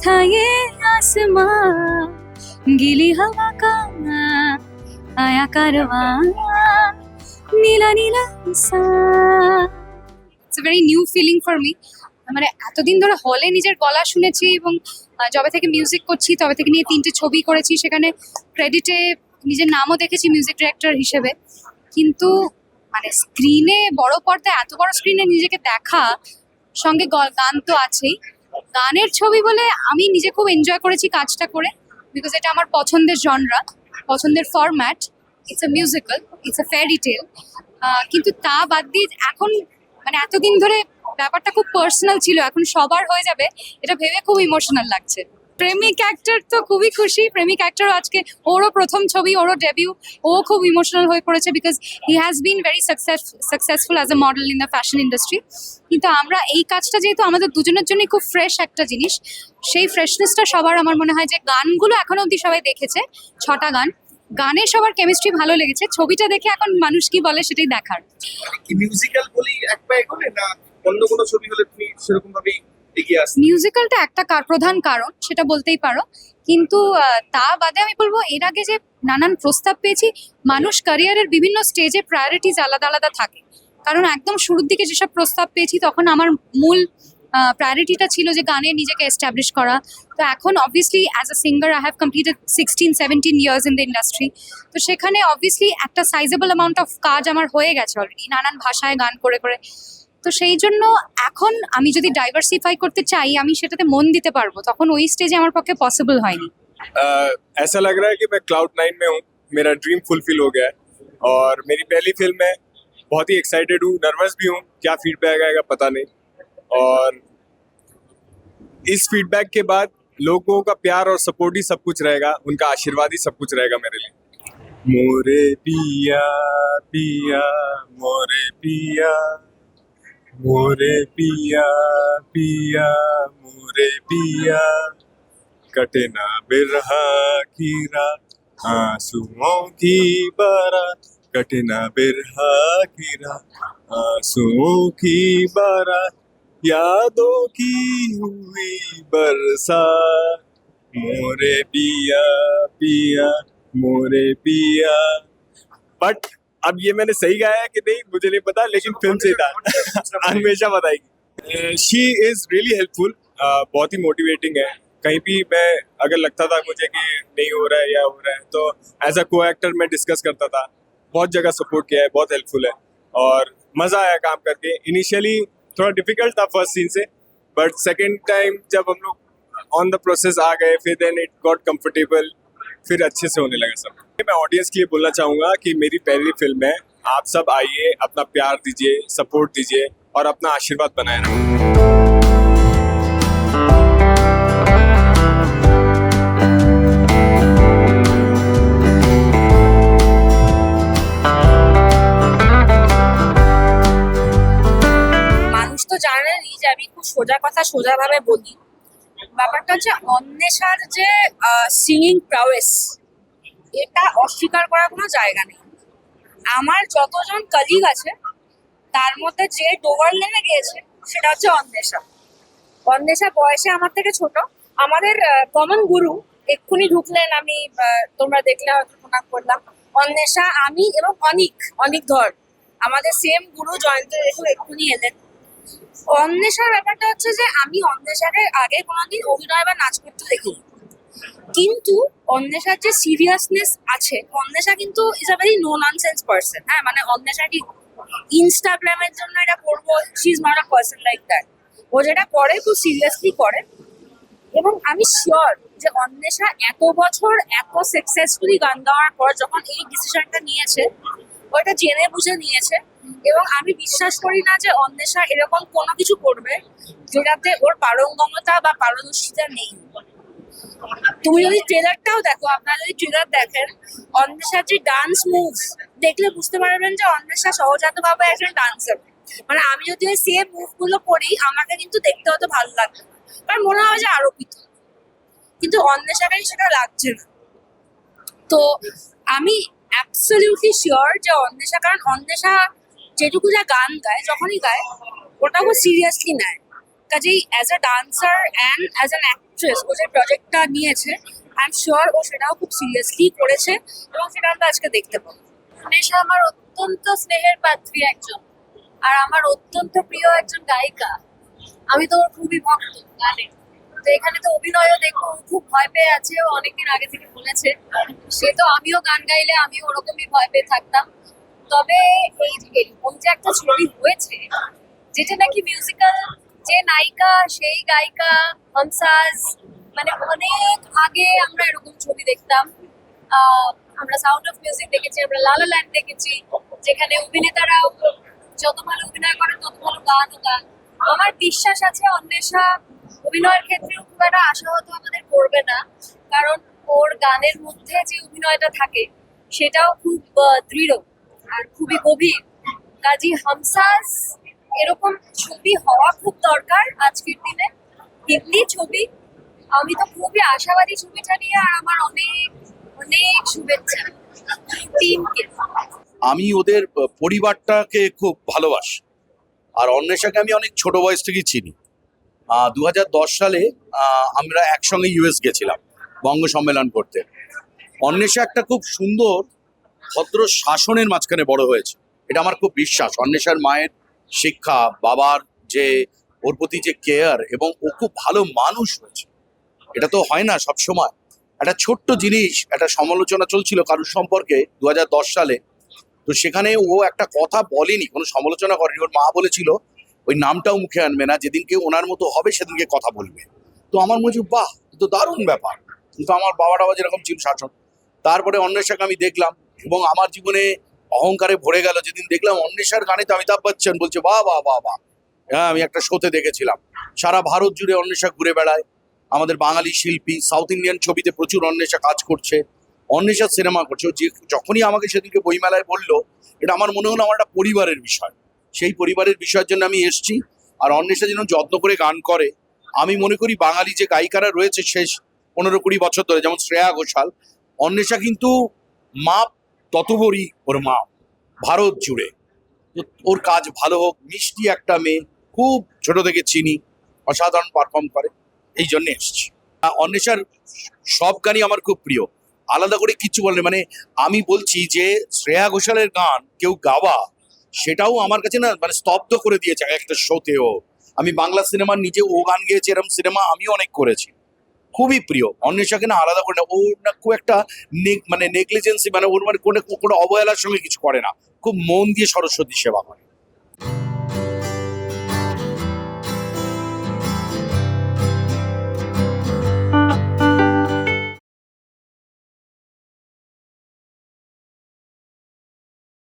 था ये आसमां गीली हवा का आया कारवां Nila Nila it's a very new feeling for me মানে এতদিন ধরে হলে নিজের গলা শুনেছি এবং আহ, যবে থেকে মিউজিক করছি তবে থেকে নিয়ে তিনটে ছবি করেছি সেখানে ক্রেডিটে নিজের নামও দেখেছি মিউজিক ডিরেক্টর হিসেবে কিন্তু মানে স্ক্রিনে বড় পর্দায় এত বড় স্ক্রিনে নিজেকে দেখা সঙ্গে গ- গান তো আছেই গানের ছবি বলে আমি নিজে খুব এনজয় করেছি কাজটা করে বিকজ এটা আমার পছন্দের জনরা পছন্দের format it's a musical it's a fairy tale কিন্তু তা বাদ দিয়ে এখন মানে এতদিন ধরে ব্যাপারটা খুব পার্সোনাল ছিল, এখন সবার হয়ে যাবে, এটা ভেবে খুব ইমোশনাল লাগছে। প্রেমিক অ্যাক্টর তো খুবই খুশি। প্রেমিক অ্যাক্টরও আজকে ওরও প্রথম ছবি, ওরও ডেবিউ ও খুব ইমোশনাল হয়ে পড়েছে because he has been very success successful as a model in the fashion industry কিন্তু আমরা এই কাজটা যেহেতু আমাদের দুজনের জন্যই খুব ফ্রেশ একটা জিনিস, সেই ফ্রেশনেসটা সবার আমার মনে হয় যে গানগুলো এখনও অবধি সবাই দেখেছে, ছটা গান। গানে সবার কেমিস্ট্রি ভালো লেগেছে, ছবিটা দেখে এখন মানুষ কি বলে সেটাই দেখার। মিউজিক্যাল বলেই এক পায়ে না, অন্য কোনো ছবি হলে তুমি সেরকম ভাবেই আসতে মিউজিক্যালটা একটা প্রধান কারণ, সেটা বলতেই পারো। কিন্তু তা বাদে আমি বলব, এর আগে যে নানান প্রস্তাব পেয়েছি, মানুষ ক্যারিয়ারের বিভিন্ন স্টেজে প্রায়োরিটিজ আলাদা আলাদা থাকে। কারণ একদম শুরুর দিকে যেসব প্রস্তাব পেয়েছি, তখন আমার মূল প্রায়োরিটিটা ছিল যে গানে নিজেকে এস্টাবলিশ করা। তো এখন obviously as a singer I have completed sixteen seventeen years in the industry তো সেখানে অবভিয়াসলি একটা সাইজেবল অ্যামাউন্ট অফ কাজ আমার হয়ে গেছে অলরেডি নানান ভাষায় গান করে করে। তো সেই জন্য এখন আমি যদি ডাইভার্সিফাই করতে চাই আমি সেটাতে মন দিতে পারবো তখন ওই স্টেজে আমার পক্ষে পসিবল হয়নি अह, ऐसा लग रहा है कि मैं क्लाउड नाइन में हूँ मेरा ड्रीम फुलफिल हो गया है और मेरी पहली फिल्म है बहुत ही एक्साइटेड हूँ नर्वस भी हूँ क्या फीडबैक आएगा पता नहीं और इस फीडबैक के बाद लोगों का प्यार और सपोर्ट ही सब कुछ रहेगा उनका आशीर्वाद ही सब कुछ रहेगा मेरे लिए मोरे पिया पिया मोरे पिया मोरे पिया पिया, मोरे पिया। कटे ना बिरहा की रात आंसुओं की बारात कटे ना बिरहा की रात आंसुओं की बारात यादों की हुई बरसात मोरे पिया पिया, मोरे पिया। बट अब ये मैंने सही गाया है कि नहीं मुझे नहीं पता लेकिन फ़िल्म से था हमेशा बताएगी। शी इज़ रियली हेल्पफुल बहुत ही मोटिवेटिंग है। कहीं भी मैं अगर लगता था मुझे कि नहीं हो रहा है या हो रहा है तो एज अ को एक्टर मैं डिस्कस करता था। बहुत जगह सपोर्ट किया है बहुत हेल्पफुल है। और मज़ा आया काम करके। इनिशियली थोड़ा डिफ़िकल्ट था फ़र्स्ट सीन से बट सेकेंड टाइम जब हम लोग ऑन द प्रोसेस आ गए फिर देन इट गॉट कंफर्टेबल फिर अच्छे से होने लगा सब मैं ऑडियंस के लिए बोलना चाहूँगा कि मेरी पहली फिल्म है आप सब आइए अपना प्यार दीजिए सपोर्ट दीजिए और अपना आशीर्वाद बनाए रखें মানুষ তো জানেনই যে আমি খুব সোজা কথা সোজাভাবে বলি ব্যাপারটা হচ্ছে অন্বেষার যে সিঙ্গিং প্রাওয়েস এটা অস্বীকার করার কোনো জায়গা নেই। আমার যতজন কলিগ আছে, তার মধ্যে যে ডোভার লেনে গিয়েছে, সেটা হচ্ছে অন্বেষা। অন্বেষা বয়সে আমার থেকে ছোট। আমাদের কমন গুরু এক্ষুনি ঢুকলেন আমি তোমরা দেখলে হয়তো প্রণাম করলাম অন্বেষা, আমি এবং অনিক অনিক ধর। আমাদের সেম গুরু জয়ন্ত রেখু এক্ষুনি এলেন। অন্বেষার ব্যাপারটা হচ্ছে যে আমি অন্বেষাকে আগে কোনোদিন অভিনয় বা নাচ করতে দেখিনি। কিন্তু অন্বেষার যে সিরিয়াসনেস আছে, অন্বেষা কিন্তু is a very no nonsense person হ্যাঁ? মানে অন্বেষা ইনস্টাগ্রামের জন্য এটা করব she is not a person like that ও যেটা করে, খুব সিরিয়াসলি করে। এবং আমি শিওর যে অন্বেষা এত বছর এত সাকসেসফুলি গান গাওয়ার পর যখন এই ডিসিশনটা নিয়েছে, ওটা জেনে বুঝে নিয়েছে এবং আমি বিশ্বাস করি না যে অন্বেষা এরকম কোনো কিছু করবে যেটাতে ওর পারঙ্গমতা বা পারদর্শিতা নেই। তুমি যদি ট্রেলারটাও দেখো, আপনারা যদি ট্রেলার দেখেন, অন্বেষার যে ডান্স মুভস দেখলে বুঝতে পারবেন যে অন্বেষা সহজাতভাবে একজন ডান্সার মানে আমি যদি ওই সেম মুভগুলো করি, আমাকে কিন্তু দেখতে হতো ভালো লাগবে না। কারণ মনে হয় যে আরোপিত। কিন্তু অন্বেষাকে সেটা লাগছে না। তো আমি অ্যাবসলিউটলি শিওর যে অন্বেষা, কারণ অন্বেষা যেটুকু যা গান গায়, যখনই গায়, ওটা খুব সিরিয়াসলি নেয়। কাজেই as a dancer and as an actress ও যে প্রজেক্টটা নিয়েছে আই এম শিওর ও সেটাও খুব সিরিয়াসলি করেছে এবং সেটা আমরা আজকে দেখতে পাবো। নেশা আমার অত্যন্ত স্নেহের পাত্রী একজন, আর আমার অত্যন্ত প্রিয় একজন গায়িকা। আমি তো ওর খুবই ভক্ত গানে তো এখানে তো অভিনয়ও দেখব, ও খুব ভয় পেয়ে আছে, ও অনেকদিন আগে থেকে বলেছে। সে তো আমিও গান গাইলে আমিও ওরকমই ভয় পেয়ে থাকতাম। তবে এই এরকম যে একটা ছবি হয়েছে, যেটা নাকি মিউজিক্যাল যে নায়িকা, সেই গায়িকা হমসাজ মানে অনেক আগে আমরা এরকম ছবি দেখতাম। আমরা সাউন্ড অফ মিউজিক দেখেছি, আমরা লালা ল্যান্ড দেখেছি, যেখানে অভিনেতারাও যত ভালো অভিনয় করে, তত ভালো গানও গান। আমার বিশ্বাস আছে অন্বেষা অভিনয়ের ক্ষেত্রে খুব একটা আশাহত আমাদের করবে না, কারণ ওর গানের মধ্যে যে অভিনয়টা থাকে, সেটাও খুব দৃঢ়। আর খুবই গভীর। কাজী হামসাস এরকম ছবি হওয়া খুব দরকার আজকের দিনে। হিন্দি ছবি। আমি তো খুবই আশাবাদী ছবিটা নিয়ে আর আমার অনেক অনেক শুভেচ্ছা। টিমকে। আমি ওদের পরিবারটাকে খুব ভালোবাসি। আর অন্বেষাকে আমি অনেক ছোট বয়স থেকেই চিনি। দু সালে আমরা একসঙ্গে ইউএস গেছিলাম বঙ্গ সম্মেলন করতে। অন্বেষা একটা খুব সুন্দর ভদ্র শাসনের মাঝখানে বড় হয়েছে। এটা আমার খুব বিশ্বাস। অন্বেষার মায়ের শিক্ষা, বাবার যে, ওর প্রতি যে কেয়ার এবং ও খুব ভালো মানুষ হয়েছে। এটা তো হয় না সব সময় একটা ছোট্ট জিনিস, একটা সমালোচনা চলছিল কারুর সম্পর্কে দুহাজার দশ সালে। তো সেখানে ও একটা কথা বলেনি, কোনো সমালোচনা করেনি। ওর মা বলেছিল, ওই নামটাও মুখে আনবে না। যেদিনকে ওনার মতো হবে, সেদিনকে কথা বলবে। তো আমার মনে বাহ তো দারুণ ব্যাপার। কিন্তু আমার বাবা টাবা যেরকম ছিল শাসন তারপরে অন্বেষাকে আমি দেখলাম এবং আমার জীবনে অহংকারে ভরে গেল। যেদিন দেখলাম অন্বেষার গানে তো অমিতাভ বচ্চন বলছে বা বা বা বাহ। হ্যাঁ আমি একটা শোতে দেখেছিলাম। সারা ভারত জুড়ে অন্বেষা ঘুরে বেড়ায়। আমাদের বাঙালি শিল্পী সাউথ ইন্ডিয়ান ছবিতে প্রচুর অন্বেষা কাজ করছে, অন্বেষা সিনেমা করছে। যে, যখনই আমাকে সেদিনকে বইমেলায় বলল, এটা আমার মনে হলো আমার একটা পরিবারের বিষয়। সেই পরিবারের বিষয়ের জন্য আমি এসেছি, আর অন্বেষা যেন যত্ন করে গান করে। আমি মনে করি বাঙালি যে গায়িকারা রয়েছে শেষ পনেরো কুড়ি বছর ধরে, যেমন শ্রেয়া ঘোষাল, অন্বেষা কিন্তু মা ততবরই ওর মা, ভারত জুড়ে। ওর কাজ ভালো হোক, মিষ্টি একটা মেয়ে, খুব ছোট থেকে চিনি, অসাধারণ পারফর্ম করে, এই জন্যে এসেছি। অন্বেষার সব গানই আমার খুব প্রিয়। আলাদা করে কিচ্ছু বলেন মানে আমি বলছি যে শ্রেয়া ঘোষালের গান কেউ গাওয়া, সেটাও আমার কাছে না মানে স্তব্ধ করে দিয়েছে, এক একটা শোতেও আমি বাংলা সিনেমার নিজে ও গান গেয়েছি এরকম সিনেমা আমিও অনেক করেছি। খুবই প্রিয়। অন্বেষাকে না আলাদা করে না। ওর না খুব একটা মানে নেগলিজেন্সি মানে ওর মানে কোনো কোনো অবহেলার সঙ্গে কিছু করে না। খুব মন দিয়ে সরস্বতী সেবা করে।